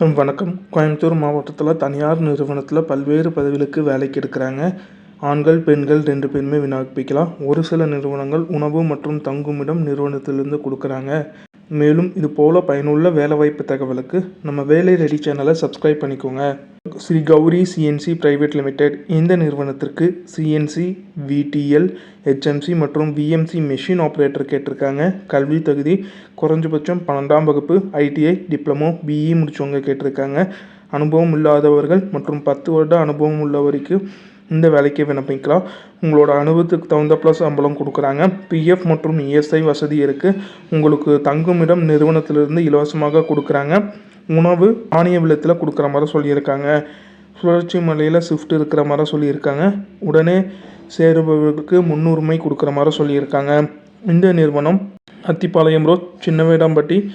வணக்கம். கோயம்புத்தூர் மாவட்டத்தில் தனியார் நிறுவனத்தில் பல்வேறு பதவிகளுக்கு வேலைக்கு எடுக்கிறாங்க. ஆண்கள் பெண்கள் ரெண்டு பேருமே விண்ணப்பிக்கலாம். ஒரு சில நிறுவனங்கள் உணவு மற்றும் தங்குமிடம் நிறுவனத்திலிருந்து கொடுக்குறாங்க. மேலும் இது போல் பயனுள்ள வேலைவாய்ப்பு தகவலுக்கு நம்ம வேலை ரெடி சேனலை சப்ஸ்கிரைப் பண்ணிக்கோங்க. Shri Gowri CNC private limited இந்த நிறுவனத்திற்கு சிஎன்சி விடிஎல் ஹெச்எம்சி மற்றும் விஎம்சி மெஷின் ஆப்ரேட்டர் கேட்டிருக்காங்க. கல்வி தகுதி குறைஞ்சபட்சம் பன்னெண்டாம் வகுப்பு ஐடிஐ டிப்ளமோ பிஇ முடித்தவங்க கேட்டிருக்காங்க. அனுபவம் இல்லாதவர்கள் மற்றும் பத்து வருட அனுபவம் உள்ளவருக்கு இந்த வேலைக்கு விண்ணப்பிக்கலாம். உங்களோட அனுபவத்துக்கு தகுந்தப்பல சம்பளம் கொடுக்குறாங்க. பிஎஃப் மற்றும் இஎஸ்ஐ வசதி இருக்குது உங்களுக்கு தங்குமிடம் நிறுவனத்திலிருந்து இலவசமாக கொடுக்குறாங்க. உணவு ஆணிய விலத்தில் கொடுக்குற மாதிரி சொல்லியிருக்காங்க. சுழற்சி மலையில் ஷிஃப்ட் இருக்கிற மாதிரி சொல்லியிருக்காங்க. உடனே சேருபவர்களுக்கு முன்னுரிமை கொடுக்குற மாதிரி சொல்லியிருக்காங்க. இந்த நிறுவனம் அத்திப்பாளையம் ரோட் சின்னவேடாம்பட்டி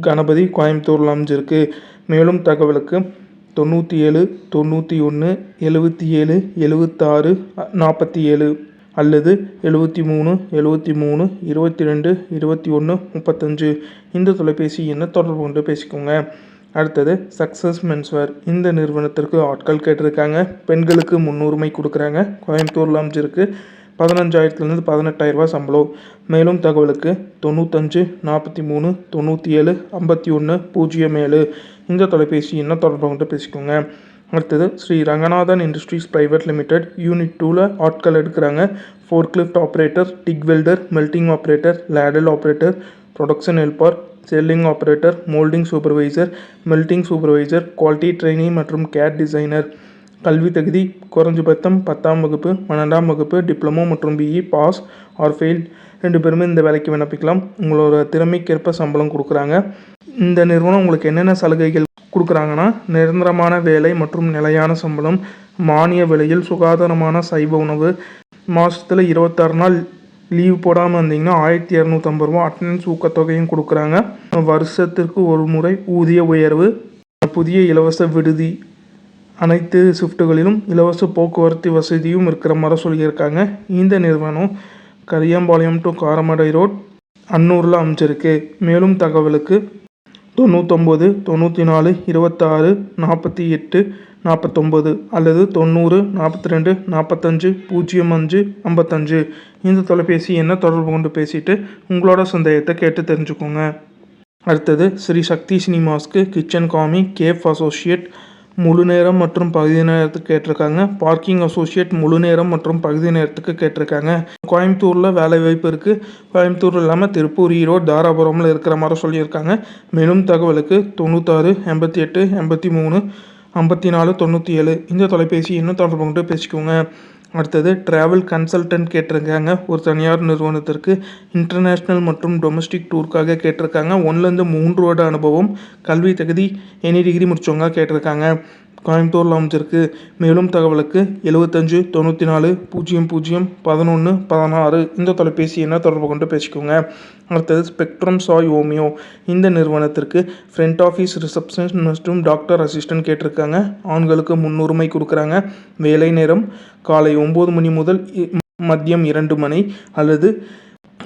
கணபதி கோயம்புத்தூரில் அமைஞ்சிருக்கு. மேலும் தகவலுக்கு தொண்ணூற்றி ஏழு தொண்ணூற்றி ஒன்று எழுபத்தி ஏழு எழுபத்தாறு நாற்பத்தி ஏழு. அல்லது எழுபத்தி மூணு எழுபத்தி மூணு இருபத்தி ரெண்டு இருபத்தி ஒன்று முப்பத்தஞ்சு. இந்த தொலைபேசி எண்ணை தொடர்பு கொண்டு பேசிக்கோங்க. அடுத்தது சக்ஸஸ் மென்ஸ்வேர் இந்த நிறுவனத்திற்கு ஆட்கள் கேட்டிருக்காங்க. பெண்களுக்கு முன்னுரிமை கொடுக்குறாங்க. கோயம்புத்தூரில் அமைஞ்சிருக்கு பதினஞ்சாயிரத்துலேருந்து பதினெட்டாயிரரூபா சம்பளம். மேலும் தகவலுக்கு தொண்ணூத்தஞ்சு நாற்பத்தி மூணு தொண்ணூற்றி ஏழு ஐம்பத்தி ஒன்று பூஜ்ஜியம் ஏழு. இந்த தொலைபேசி என்ன தொடர்பு கொண்டு பேசிக்கோங்க. அடுத்தது Shri Ranganathan industries private limited unit டூவில் ஆட்கள் எடுக்கிறாங்க. Forklift operator TIG welder melting operator ladle operator production helper selling operator moulding supervisor melting supervisor quality training மற்றும் கேட் டிசைனர் கல்வி தகுதி குறைஞ்சபட்சம் பத்தாம் வகுப்பு பன்னெண்டாம் வகுப்பு டிப்ளமோ மற்றும் பிஇ பாஸ் ஆர் ஃபெயில் ரெண்டு பேருமே இந்த வேலைக்கு விண்ணப்பிக்கலாம். உங்களோட திறமைக்கேற்ப சம்பளம் கொடுக்குறாங்க. இந்த நிறுவனம் உங்களுக்கு என்னென்ன சலுகைகள் கொடுக்குறாங்கன்னா நிரந்தரமான வேலை மற்றும் நிலையான சம்பளம் மானிய விலையில் சுகாதாரமான சைவ உணவு. மாதத்தில் இருபத்தாறு நாள் லீவ் போடாமல் இருந்தீங்கன்னா ஆயிரத்தி இரநூத்தம்பது ரூபா அட்டண்டன்ஸ் ஊக்கத்தொகையும் கொடுக்குறாங்க. வருஷத்திற்கு ஒரு முறை ஊதிய உயர்வு புதிய இலவச விடுதி அனைத்து ஷிஃப்ட்டுகளிலும் இலவச போக்குவரத்து வசதியும் இருக்கிற மாதிரி சொல்லியிருக்காங்க. இந்த நிறுவனம் கரியம்பாளையம் டு காரமடை ரோட் அன்னூரில் அமைச்சிருக்கு மேலும் தகவலுக்கு தொண்ணூத்தொம்பது தொண்ணூற்றி நாலு இருபத்தாறு நாற்பத்தி எட்டு நாற்பத்தொம்பது அல்லது தொண்ணூறு நாற்பத்தி ரெண்டு நாற்பத்தஞ்சு பூஜ்ஜியம் அஞ்சு ஐம்பத்தஞ்சு. இந்த தொலைபேசி என்ன தொடர்பு கொண்டு பேசிட்டு உங்களோட சந்தேகத்தை கேட்டு தெரிஞ்சுக்கோங்க. அடுத்தது ஸ்ரீ சக்தி சினிமாஸ்க்கு கிச்சன் காமி கேஃப் அசோசியேட் முழு நேரம் மற்றும் பகுதி நேரத்துக்கு கேட்டிருக்காங்க. பார்க்கிங் அசோசியேட் முழு நேரம் மற்றும் பகுதி நேரத்துக்கு கேட்டிருக்காங்க. கோயம்புத்தூரில் வேலை வாய்ப்பு இருக்குது கோயம்புத்தூர் இல்லாமல் திருப்பூர் ஈரோடு தாராபுரமில் இருக்கிற மாதிரி சொல்லியிருக்காங்க. மேலும் தகவலுக்கு தொண்ணூத்தாறு எண்பத்தி எட்டு எண்பத்தி மூணு ஐம்பத்தி நாலு தொண்ணூற்றி ஏழு. இந்த தொலைபேசி இன்னும் தொடர்பு கொண்டு பேசிக்கோங்க. அடுத்தது ட்ராவல் கன்சல்டன்ட் கேட்டிருக்காங்க. ஒரு தனியார் நிறுவனத்திற்கு இன்டர்நேஷ்னல் மற்றும் டொமஸ்டிக் டூருக்காக கேட்டிருக்காங்க. ஒன்றுலேருந்து மூன்று வருட அனுபவம். கல்வி தகுதி எனி டிகிரி முடித்தவங்க கேட்டிருக்காங்க. கோயம்புத்தூரில் அமைச்சிருக்கு மேலும் தகவலுக்கு எழுபத்தஞ்சு தொண்ணூற்றி நாலு பூஜ்ஜியம் பூஜ்ஜியம் பதினொன்று பதினாறு. இந்த தொலைபேசி என்ன தொடர்பு கொண்டு பேசிக்கோங்க. அடுத்தது ஸ்பெக்ட்ரம் சாய் ஓமியோ. இந்த நிறுவனத்திற்கு ஃப்ரண்ட் ஆஃபீஸ் ரிசப்ஷன் மற்றும் டாக்டர் அசிஸ்டன்ட் கேட்டிருக்காங்க. ஆண்களுக்கு முன்னுரிமை கொடுக்குறாங்க. வேலை நேரம் காலை ஒம்பது மணி முதல் மதியம் இரண்டு மணி அல்லது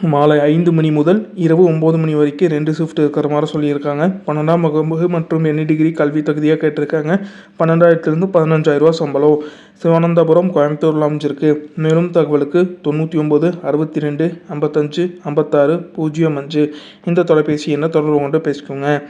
மாலை ஐந்து மணி முதல் இரவு ஒம்பது மணி வரைக்கும் ரெண்டு ஷிஃப்ட் இருக்கிற மாதிரி சொல்லியிருக்காங்க. பன்னெண்டாம் வகுப்பு மற்றும் எண்ணி டிகிரி கல்வி தகுதியாக கேட்டிருக்காங்க. பன்னெண்டாயிரத்துலேருந்து பதினஞ்சாயிரரூவா சம்பளம். சிவானந்தபுரம் கோயம்புத்தூரில் அமைஞ்சிருக்கு. மேலும் தகவலுக்கு தொண்ணூற்றி ஒம்பது அறுபத்தி ரெண்டு ஐம்பத்தஞ்சு ஐம்பத்தாறு பூஜ்ஜியம் அஞ்சு. இந்த தொலைபேசி என்ன தொடர்பு கொண்டு பேசிக்கோங்க.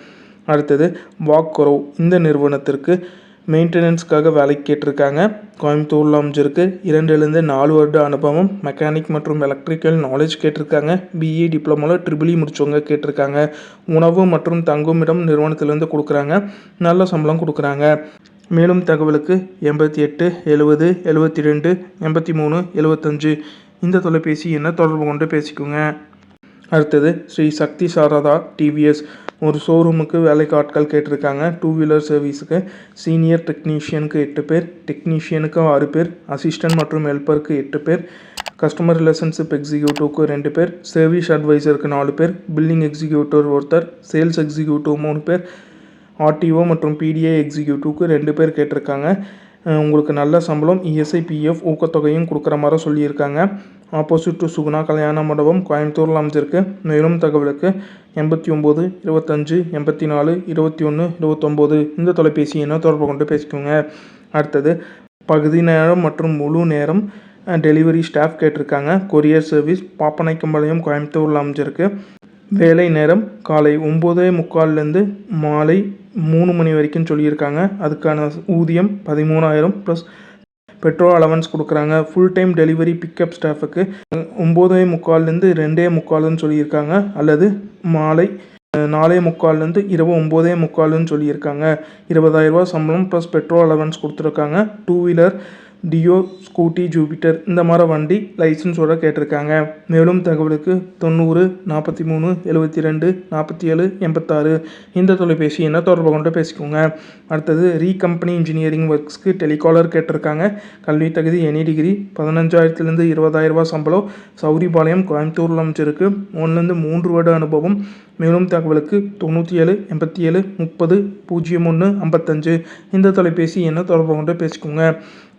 அடுத்தது வாக்கரோ இந்த நிறுவனத்திற்கு மெயின்டெனன்ஸ்க்காக வேலைக்கு கேட்டிருக்காங்க. கோயம்புத்தூரில் அமைஞ்சிருக்கு. இரண்டுலேருந்து நாலு வருட அனுபவம் மெக்கானிக் மற்றும் எலக்ட்ரிக்கல் நாலேஜ் கேட்டிருக்காங்க. பிஇ டிப்ளமோவில் ட்ரிபிளி முடித்தவங்க கேட்டிருக்காங்க. உணவு மற்றும் தங்குமிடம் நிறுவனத்திலேருந்து கொடுக்குறாங்க. நல்ல சம்பளம் கொடுக்குறாங்க. மேலும் தகவலுக்கு எண்பத்தி எட்டு எழுபது எழுபத்தி ரெண்டு எண்பத்தி மூணு எழுபத்தஞ்சு இந்த தொலைபேசி என்ன தொடர்பு கொண்டு பேசிக்கோங்க. அடுத்தது ஸ்ரீ சக்தி சாரதா டிவிஎஸ் ஒரு ஷோரூமுக்கு வேலைக்கு ஆட்கள் கேட்டிருக்காங்க. டூ வீலர் சர்வீஸுக்கு சீனியர் டெக்னீஷியனுக்கு எட்டு பேர் டெக்னீஷியனுக்கு ஆறு பேர் அசிஸ்டன்ட் மற்றும் ஹெல்ப்பருக்கு எட்டு பேர் கஸ்டமர் ரிலேஷன்ஷிப் எக்ஸிக்யூட்டிவ்க்கு ரெண்டு பேர் சர்வீஸ் அட்வைசருக்கு நாலு பேர் பில்லிங் எக்ஸிக்யூட்டிவ் ஒருத்தர் சேல்ஸ் எக்ஸிக்யூட்டிவ் மூணு பேர் ஆர்டிஓ மற்றும் பிடிஐ எக்ஸிக்யூட்டிவ்க்கு ரெண்டு பேர் கேட்டிருக்காங்க. உங்களுக்கு நல்ல சம்பளம் இஎஸ்ஐ பிஎஃப் ஊக்கத்தொகையும் கொடுக்குற மாதிரி சொல்லியிருக்காங்க. ஆப்போசிட் டு சுகுணா கல்யாண மண்டபம் கோயம்புத்தூரில் அமைஞ்சிருக்கு மேலும் தகவலுக்கு எண்பத்தி ஒம்பது இருபத்தஞ்சு எண்பத்தி நாலு இருபத்தி ஒன்று இருபத்தொம்போது. இந்த தொலைபேசி எண்ணை தொடர்பு கொண்டு பேசிக்கோங்க. அடுத்தது பகுதி நேரம் மற்றும் முழு நேரம் டெலிவரி ஸ்டாஃப் கேட்டிருக்காங்க. கொரியர் சர்வீஸ் பாப்பநாய்க்கம்பாளையம் கோயம்புத்தூரில் அமைஞ்சிருக்கு வேலை நேரம் காலை ஒம்போதே முக்கால்லேருந்து மாலை மூணு மணி வரைக்கும் சொல்லியிருக்காங்க. அதுக்கான ஊதியம் பதிமூணாயிரம் ப்ளஸ் பெட்ரோல் அலவன்ஸ் கொடுக்குறாங்க. ஃபுல் டைம் டெலிவரி பிக்கப் ஸ்டாஃபுக்கு ஒம்போதே முக்கால்லேருந்து ரெண்டே முக்கால்னு சொல்லியிருக்காங்க. அல்லது மாலை நாலே முக்கால்லேருந்து இரவு ஒம்போதே முக்கால்னு சொல்லியிருக்காங்க. இருபதாயிரரூபா சம்பளம் ப்ளஸ் பெட்ரோல் அலவன்ஸ் கொடுத்துருக்காங்க. Two wheeler Dio scooty Jupiter இந்த மாதிரி வண்டி லைசன்ஸோட கேட்டிருக்காங்க. மேலும் தகவலுக்கு தொண்ணூறு நாற்பத்தி மூணு எழுபத்தி ரெண்டு நாற்பத்தி ஏழு எண்பத்தாறு. இந்த தொலைபேசி என்ன தொடர்பு கொண்டு பேசிக்கோங்க. அடுத்தது ரீ கம்பெனி இன்ஜினியரிங் ஒர்க்ஸ்க்கு டெலிகாலர் கேட்டிருக்காங்க. கல்வி தகுதி எனி டிகிரி பதினஞ்சாயிரத்துலேருந்து இருபதாயிரரூபா சம்பளம் சௌரிபாளையம் கோயம்புத்தூரில் அமைச்சிருக்கு ஒன்றுலேருந்து மூன்று வருட அனுபவம். மேலும் தகவலுக்கு தொண்ணூற்றி ஏழு எண்பத்தி ஏழு முப்பது பூஜ்ஜியம் ஒன்று ஐம்பத்தஞ்சு. இந்த தொலைபேசி என்ன தொடர்பு கொண்டு பேசிக்கோங்க.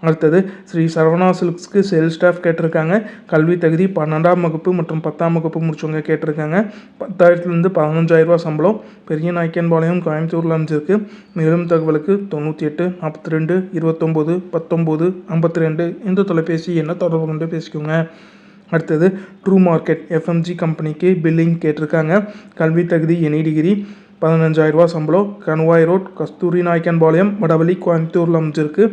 அடுத்தது ஸ்ரீ சரவணா சில்க்ஸ்க்கு சேல்ஸ் ஸ்டாஃப் கேட்டிருக்காங்க. கல்வி தகுதி பன்னெண்டாம் வகுப்பு மற்றும் பத்தாம் வகுப்பு முடிச்சவங்க கேட்டிருக்காங்க. பத்தாயிரத்துலேருந்து பதினஞ்சாயிரரூபா சம்பளம். பெரிய நாய்க்கன்பாளையம் கோயம்புத்தூரில் அமைஞ்சிருக்கு. மேலும் தகவலுக்கு தொண்ணூற்றி எட்டு நாற்பத்தி ரெண்டு இருபத்தொம்போது பத்தொம்போது ஐம்பத்தி ரெண்டு இந்த தொலைபேசி என்ன தொடர்பு கொண்டு பேசிக்கோங்க. அடுத்தது ட்ரூ மார்க்கெட் எஃப்எம்ஜி கம்பெனிக்கு பில்லிங் கேட்டிருக்காங்க. கல்வி தகுதி எனி டிகிரி பதினஞ்சாயிரரூபா சம்பளம். கன்வாய் ரோட் கஸ்தூரி நாய்க்கன்பாளையம் வடவழி கோயம்புத்தூரில் அமைஞ்சிருக்கு.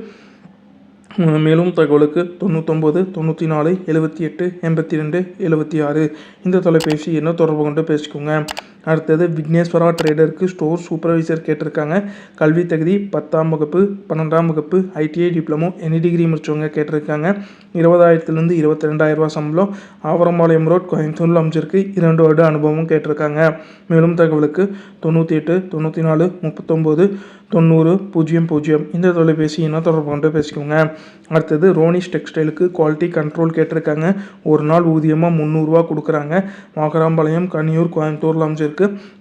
மேலும் தகவலுக்கு தொண்ணூத்தொம்பது தொண்ணூற்றி நாலு எழுபத்தி எட்டு எண்பத்தி ரெண்டு எழுபத்தி ஆறு. இந்த தொலைபேசி எண்ணை தொடர்பு கொண்டு பேசிக்கோங்க. அடுத்தது விக்னேஸ்வரா ட்ரேடருக்கு ஸ்டோர் சூப்பர்வைசர் கேட்டிருக்காங்க. கல்வி தகுதி பத்தாம் வகுப்பு பன்னெண்டாம் வகுப்பு ஐடிஐ டிப்ளமோ எனி டிகிரி முடிச்சவங்க கேட்டிருக்காங்க. இருபதாயிரத்துலேருந்து இருபத்தி ரெண்டாயிரரூபா சம்பளம். ஆவரம்பாளையம் ரோட் கோயம்புத்தூரில் அமைச்சிருக்கு இரண்டு வருட அனுபவமும் கேட்டிருக்காங்க. மேலும் தகவலுக்கு தொண்ணூற்றி எட்டு தொண்ணூற்றி நாலு முப்பத்தொம்போது தொண்ணூறு பூஜ்ஜியம் பூஜ்ஜியம். இந்த தொலைபேசி என்ன தொடர்பு கொண்டு பேசிக்கோங்க. அடுத்தது ரோனிஷ் டெக்ஸ்டைலுக்கு குவாலிட்டி கண்ட்ரோல் கேட்டிருக்காங்க. ஒரு நாள் ஊதியமாக முந்நூறுரூவா கொடுக்குறாங்க. மாகராம்பாளையம் கனியூர் கோயம்புத்தூரில் அமைச்சிருக்கு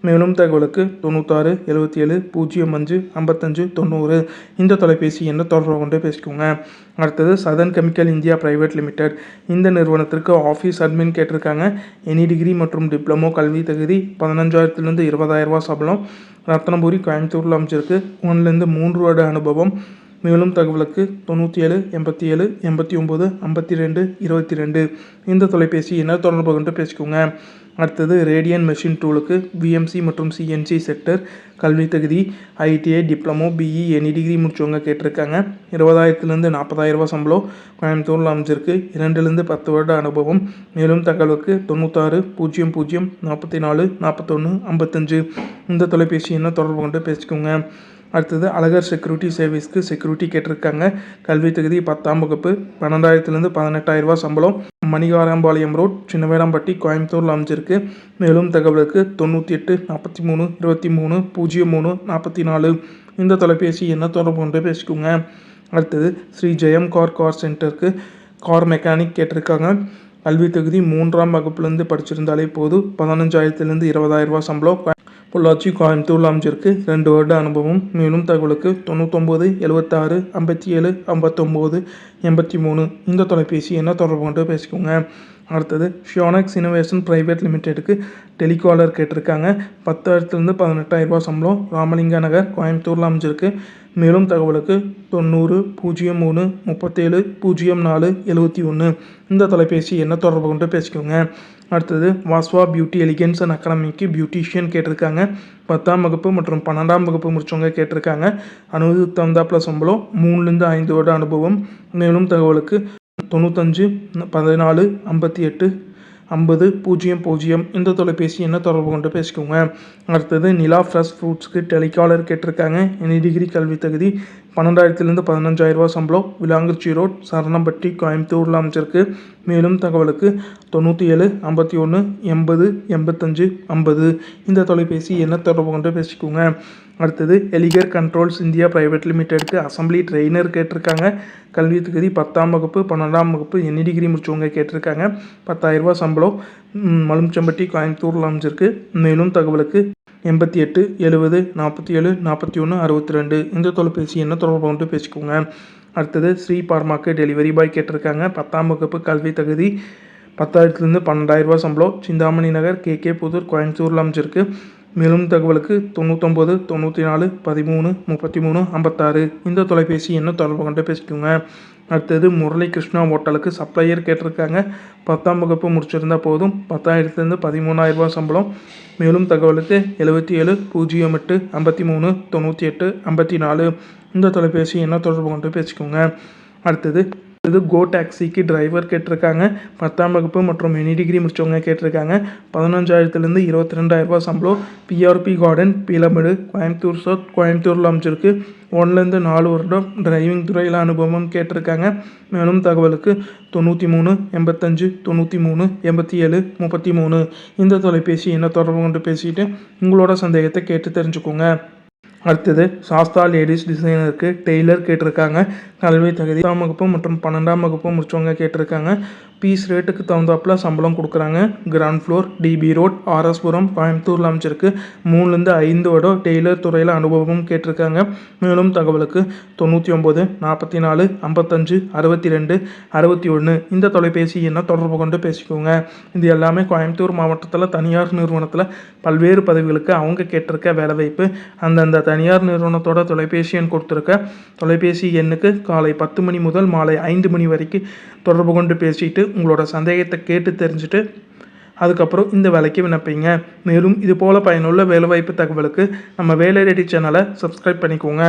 மேலும் தகவலுக்கு தொண்ணூத்தாறு எழுபத்தி ஏழு பூஜ்ஜியம் அஞ்சு ஐம்பத்தஞ்சு தொண்ணூறு. இந்த தொலைபேசி எண்ணை தொடர்பு கொண்டு பேசிக்கோங்க. அடுத்தது southern chemical India private limited இந்த நிறுவனத்திற்கு ஆஃபீஸ் அட்மின் கேட்டிருக்காங்க. எனி டிகிரி மற்றும் டிப்ளமோ கல்வி தகுதி பதினஞ்சாயிரத்துலேருந்து இருபதாயிரரூபா சம்பளம். ரத்னபுரி கோயம்புத்தூரில் அமைச்சிருக்கு ஒன்றுலேருந்து மூன்று வருட அனுபவம். மேலும் தகவலுக்கு தொண்ணூற்றி ஏழு எண்பத்தி ஏழு எண்பத்தி ஒம்பது ஐம்பத்தி ரெண்டு இருபத்தி ரெண்டு இந்த தொலைபேசி என்ன தொடர்பு கொண்டு பேசிக்கோங்க. அடுத்தது ரேடியன் மெஷின் டூலுக்கு விஎம்சி மற்றும் சிஎன்சி செக்டர் கல்வி தகுதி ITI diploma BE any degree முடிச்சவங்க கேட்டிருக்காங்க. இருபதாயிரத்துலேருந்து நாற்பதாயிரரூபா சம்பளம் கோயம்புத்தூரில் அமைஞ்சிருக்கு. இரண்டுலேருந்து பத்து வருட அனுபவம். மேலும் தகவலுக்கு தொண்ணூத்தாறு பூஜ்ஜியம் பூஜ்ஜியம் நாற்பத்தி நாலு நாற்பத்தொன்று ஐம்பத்தஞ்சு. இந்த தொலைபேசி என்ன தொடர்பு கொண்டு பேசிக்கோங்க. அடுத்தது அழகர் செக்யூரிட்டி சர்வீஸ்க்கு செக்யூரிட்டி கேட்டிருக்காங்க. கல்வி தகுதி பத்தாம் வகுப்பு பன்னெண்டாயிரத்துலேருந்து பதினெட்டாயிரரூபா சம்பளம். மணிகாரம்பாளையம் ரோட் சின்னவேடாம்பட்டி கோயம்புத்தூரில் அமைஞ்சிருக்கு. மேலும் தகவலுக்கு தொண்ணூற்றி எட்டு நாற்பத்தி மூணு இருபத்தி மூணு பூஜ்ஜியம் மூணு நாற்பத்தி நாலு இந்த தொலைபேசி என்ன தொடர்பு கொண்டு பேசிக்கோங்க. அடுத்தது ஸ்ரீ ஜெயம் கார் கார் சென்டருக்கு கார் மெக்கானிக் கேட்டிருக்காங்க. கல்வி தகுதி மூன்றாம் வகுப்புலேருந்து படிச்சிருந்தாலே போதும். பதினஞ்சாயிரத்துலேருந்து இருபதாயிரரூபா சம்பளம். பொள்ளாச்சி கோயம்புத்தூர் அமைஞ்சிருக்கு ரெண்டு வருட அனுபவம். மேலும் தகவலுக்கு தொண்ணூத்தொம்பது எழுபத்தாறு ஐம்பத்தி ஏழு ஐம்பத்தொம்போது எண்பத்தி மூணு இந்த தொலைபேசி என்ன தொடர்பு கொண்டு பேசிக்கோங்க. அடுத்தது ஷியோனக்ஸ் இனோவேஷன் ப்ரைவேட் லிமிடெடுக்கு டெலிகாலர் கேட்டிருக்காங்க. பத்தாயிரத்துலேருந்து பதினெட்டாயிரரூபா சம்பளம் ராமலிங்கா நகர் கோயம்புத்தூரில் அமைஞ்சிருக்கு மேலும் தகவலுக்கு தொண்ணூறு பூஜ்ஜியம் மூணு முப்பத்தேழு பூஜ்ஜியம் நாலு எழுபத்தி ஒன்று. இந்த தொலைபேசி என்ன தொடர்பு கொண்டு பேசிக்கோங்க. அடுத்தது வாஸ்வா பியூட்டி எலிகன்ஸ் அண்ட் அகாடமிக்கு பியூட்டிஷியன் கேட்டிருக்காங்க. பத்தாம் வகுப்பு மற்றும் பன்னெண்டாம் வகுப்பு முடிச்சவங்க கேட்டிருக்காங்க. அனுபவத்துக்கு தகுந்தாப்புல சம்பளம் மூணுலேருந்து ஐந்து வருட அனுபவம். மேலும் தகவலுக்கு தொண்ணூத்தஞ்சு பதினாலு ஐம்பத்தி எட்டு ஐம்பது பூஜ்ஜியம் பூஜ்ஜியம் இந்த தொலைபேசி என்ன தொடர்பு கொண்டு பேசிக்கோங்க. அடுத்தது நிலா ஃப்ரெஷ் ஃப்ரூட்ஸ்க்கு டெலிகாலர் கேட்டிருக்காங்க. எனி டிகிரி கல்வி தகுதி பன்னெண்டாயிரத்துலேருந்து பதினஞ்சாயிரரூபா சம்பளம். விலாங்குச்சி ரோட் சரணம்பட்டி கோயம்புத்தூரில் அமைச்சிருக்கு மேலும் தகவலுக்கு தொண்ணூற்றி ஏழு ஐம்பத்தி ஒன்று எண்பது எண்பத்தஞ்சு ஐம்பது. இந்த தொலைபேசி என்ன தொடர்பு கொண்டு பேசிக்கோங்க. அடுத்தது எலிகர் கண்ட்ரோல்ஸ் இந்தியா ப்ரைவேட் லிமிடெடுக்கு அசம்பிளி ட்ரெயினர் கேட்டிருக்காங்க. கல்வி தகுதி பத்தாம் வகுப்பு பன்னெண்டாம் வகுப்பு என்ன டிகிரி முடிச்சவங்க கேட்டிருக்காங்க. பத்தாயிரரூபா சம்பளம் ம், மலுமிச்சம்பட்டி கோயம்புத்தூரில் அமைஞ்சிருக்கு. மேலும் தகவலுக்கு எண்பத்தி எட்டு எழுபது நாற்பத்தி ஏழு நாற்பத்தி ஒன்று அறுபத்தி ரெண்டு. இந்த தொலைபேசி என்ன தொடர்பு கொண்டு பேசிக்கோங்க. அடுத்தது ஸ்ரீ பார்மாக்கு டெலிவரி பாய் கேட்டிருக்காங்க. பத்தாம் வகுப்பு கல்வி தகுதி பத்தாயிரத்துலேருந்து பன்னெண்டாயிரரூபா சம்பளம். சிந்தாமணி நகர் கே. கே. புதூர் கோயம்புத்தூரில் அமைஞ்சிருக்கு. மேலும் தகவலுக்கு தொண்ணூத்தொம்பது தொண்ணூற்றி நாலு பதிமூணு முப்பத்தி மூணு ஐம்பத்தாறு. இந்த தொலைபேசி என்ன தொடர்பு கொண்டு பேசிக்கோங்க. அடுத்தது முரளி கிருஷ்ணா ஹோட்டலுக்கு சப்ளையர் கேட்டிருக்காங்க. பத்தாம் வகுப்பு முடிச்சிருந்தா போதும். பத்தாயிரத்துலேருந்து பதிமூணாயிரரூபா சம்பளம். மேலும் தகவலுக்கு எழுபத்தி ஏழு பூஜ்ஜியம் எட்டு ஐம்பத்தி மூணு தொண்ணூற்றி எட்டு ஐம்பத்தி நாலு. இந்த தொலைபேசி என்ன தொடர்பு கொண்டு பேசிக்கோங்க. அடுத்தது இது கோ டாக்ஸிக்கு டிரைவர் கேட்டிருக்காங்க. பத்தாம் வகுப்பு மற்றும் எனி டிகிரி முடிச்சவங்க கேட்டிருக்காங்க. பதினஞ்சாயிரத்துலேருந்து இருபத்தி ரெண்டாயிரரூபா சம்பளம் PRP garden Peelamedu Coimbatore south கோயம்புத்தூரில் அமைச்சிருக்கு ஒன்லேருந்து நாலு வருடம் டிரைவிங் துறையில் அனுபவம் கேட்டிருக்காங்க. மேலும் தகவலுக்கு தொண்ணூற்றி மூணு எண்பத்தஞ்சு தொண்ணூற்றி மூணு எண்பத்தி ஏழு முப்பத்தி மூணு இந்த தொலைபேசி என்ன தொடர்பு கொண்டு பேசிட்டு உங்களோட சந்தேகத்தை கேட்டு தெரிஞ்சுக்கோங்க. அடுத்தது சாஸ்தா லேடிஸ் டிசைனருக்கு டெய்லர் கேட்டிருக்காங்க. கல்வி தகுதி பத்தாம் வகுப்பு மற்றும் பன்னெண்டாம் வகுப்பு முடிச்சவங்க கேட்டிருக்காங்க. பீஸ் ரேட்டுக்கு தகுந்தாப்புல சம்பளம் கொடுக்குறாங்க. Ground floor DB road RS Puram கோயம்புத்தூரில் அமைச்சிருக்கு. மூணுலேருந்து ஐந்து வருடம் டெய்லர் துறையில் அனுபவமும் கேட்டிருக்காங்க. மேலும் தகவலுக்கு தொண்ணூற்றி ஒம்பது நாற்பத்தி நாலு ஐம்பத்தஞ்சு அறுபத்தி ரெண்டு அறுபத்தி ஒன்று இந்த தொலைபேசி என்ன தொடர்பு கொண்டு பேசிக்கோங்க. இது எல்லாமே கோயம்புத்தூர் மாவட்டத்தில் தனியார் நிறுவனத்தில் பல்வேறு பதவிகளுக்கு அவங்க கேட்டிருக்க வேலைவாய்ப்பு. அந்தந்த தனியார் நிறுவனத்தோட தொலைபேசி எண் கொடுத்துருக்க. தொலைபேசி எண்ணுக்கு காலை பத்து மணி முதல் மாலை ஐந்து மணி வரைக்கும் தொடர்பு கொண்டு பேசிட்டு உங்களோட சந்தேகத்தை கேட்டு தெரிஞ்சுட்டு அதுக்கப்புறம் இந்த வேலைக்கு விண்ணப்பிங்க. மேலும் இதுபோல் பயனுள்ள வேலைவாய்ப்பு தகவலுக்கு நம்ம வேலை ரெடி சேனலை சப்ஸ்கிரைப் பண்ணிக்கோங்க.